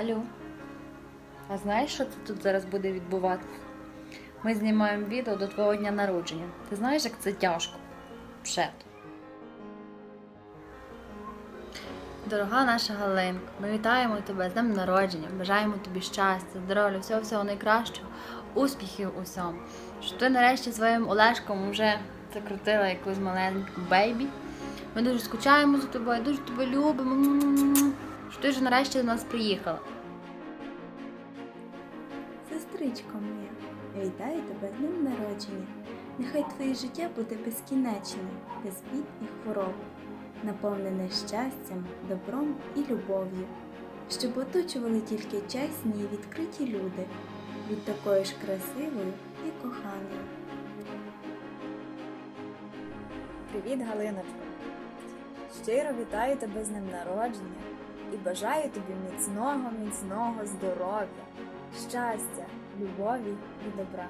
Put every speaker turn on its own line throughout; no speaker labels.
Галю, а знаєш, що це тут зараз буде відбуватися? Ми знімаємо відео до твого дня народження. Ти знаєш, як це тяжко? Пшет. Дорога наша Галинко, ми вітаємо тебе з днем народження, бажаємо тобі щастя, здоров'я, всього всього найкращого, успіхів у всьому. Щоб ти нарешті своїм Олешком вже закрутила якусь маленьку бейбі. Ми дуже скучаємо за тобою, дуже тебе любимо. Що ти вже нарешті до нас приїхала.
Сестричко моя, вітаю тебе з днем народження. Нехай твоє життя буде безкінечним, без бід і хвороб, наповнене щастям, добром і любов'ю, щоб оточували тільки чесні і відкриті люди, будь такою ж красивою і коханою.
Привіт, Галиночко! Щиро вітаю тебе з днем народження і бажаю тобі міцного, міцного здоров'я, щастя, любові і добра.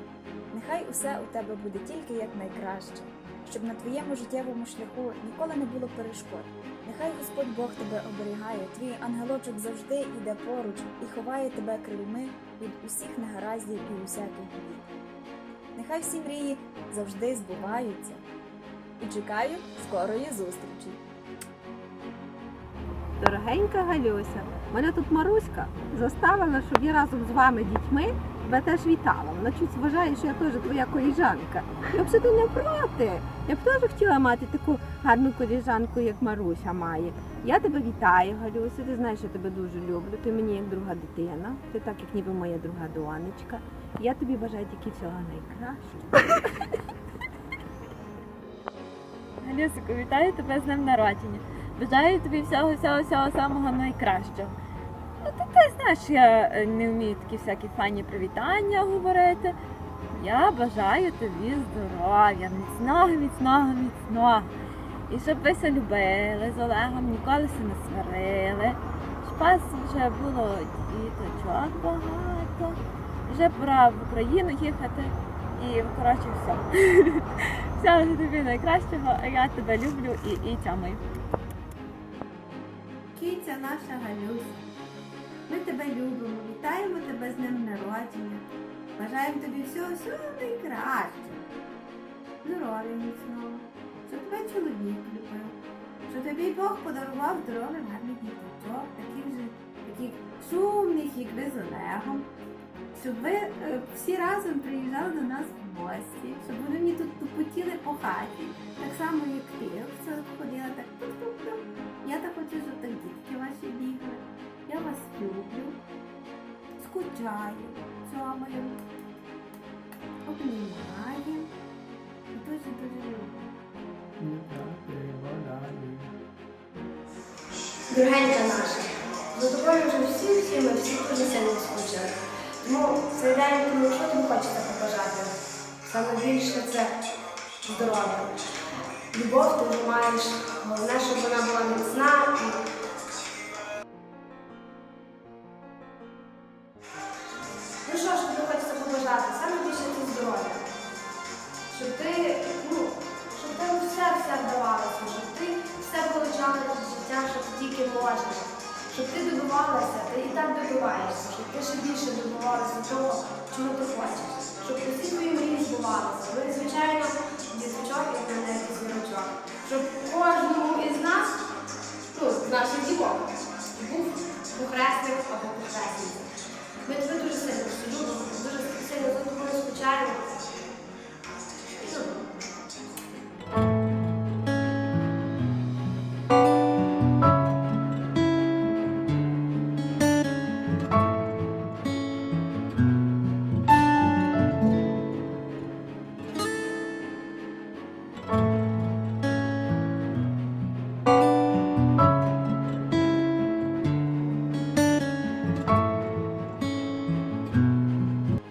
Нехай усе у тебе буде тільки як найкраще, щоб на твоєму життєвому шляху ніколи не було перешкод. Нехай Господь Бог тебе оберігає, твій ангелочок завжди йде поруч і ховає тебе крильми від усіх негараздів і усяких бід. Нехай всі мрії завжди збуваються і чекаю скорої зустрічі.
Дорогенька Галюся, мене тут Маруська заставила, щоб я разом з вами дітьми тебе теж вітала. Вона чуть вважає, що я теж твоя коліжанка. Я абсолютно не проти. Я б теж хотіла мати таку гарну коліжанку, як Маруся має. Я тебе вітаю, Галюся. Ти знаєш, я тебе дуже люблю. Ти мені як друга дитина. Ти так, як ніби моя друга донечка. Я тобі бажаю тільки всього найкращого.
Галюсику, вітаю тебе з днем народження. Бажаю тобі всього, всього, всього самого найкращого. Ну, ти, ти знаєш, я е, не вмію такі всякі файні привітання говорити. Я бажаю тобі здоров'я, міцного, міцного, міцного. І щоб ви се любили з Олегом, ніколи се не сварили. Щоб вас вже було діточок багато. Вже пора в Україну їхати. І коротше все. Всього тобі найкращого, а я тебе люблю і, і тямаю.
Киця наша Галюся, ми тебе любимо, вітаємо тебе з днем народження. Бажаємо тобі всього всього найкращого. Здоров'я міцного, щоб тебе чоловік любив, щоб тобі Бог подарував здоров'я гарних діточок, таких же, таких шумних, як ви з Олегом. Щоб ви е, всі разом приїжджали до нас в гості, щоб вони мені тут тупотіли по хаті, так само, як ти. Все ходила так туп-туп-туп. Я так скучаю, цьомаю, обнімаю. І Дуже-дуже люблю.
Дорогенька наша, за вже всі всі ми всі дуже. Тому цей день, ну, що тобі хочеться побажати? Саме більше це здоров'я. Любов ти вже маєш, головне, щоб вона була ти. Щоб ти добивалася, ти і так добиваєшся, щоб ти ще більше добивалася того, чого ти хочеш. Щоб усі твої мрії збувалися. Ви, звичайно, діточок, на неї зірочок. Щоб кожному із нас, ну, з наших дівок, був похресник або похресниця. Ми тебе дуже сильно дуже сильно за тобою скучаємо.